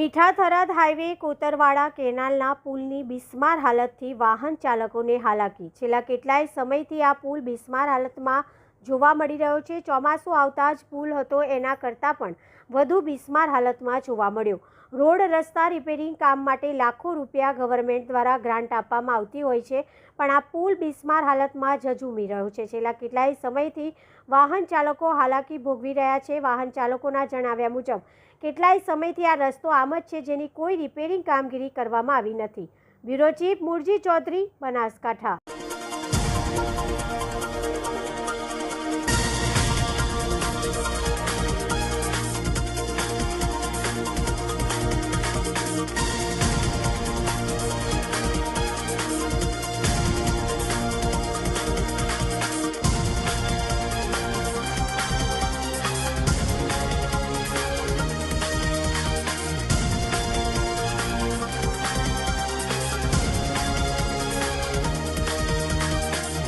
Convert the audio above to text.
મીઠા થરાદ હાઈવે, કોતરવાડા કેનાલના પુલની બિસ્માર હાલતથી વાહન ચાલકોને હાલાકી. છેલ્લા કેટલાય સમયથી આ પુલ બિસ્માર હાલતમાં જોવા મળી રહ્યો છે. ચોમાસું આવતા જ પુલ હતો, એના કરતાં પણ વધુ બિસ્માર હાલતમાં જોવા મળ્યો. રોડ રસ્તા રિપેરિંગ કામ માટે લાખો રૂપિયા ગવર્મેન્ટ દ્વારા ગ્રાન્ટ આપવામાં આવતી હોય છે, પણ આ પુલ બિસ્માર હાલતમાં જ ઝૂમી રહ્યો છે. છેલ્લા કેટલાય સમયથી વાહન ચાલકો હાલાકી ભોગવી રહ્યા છે. વાહન ચાલકોના જણાવ્યા મુજબ, કેટલાય સમયથી આ રસ્તો આમ જ છે જેની કોઈ રિપેરિંગ કામગીરી કરવામાં આવી નથી. Bureau chief Murji Chaudhary, Banaskantha.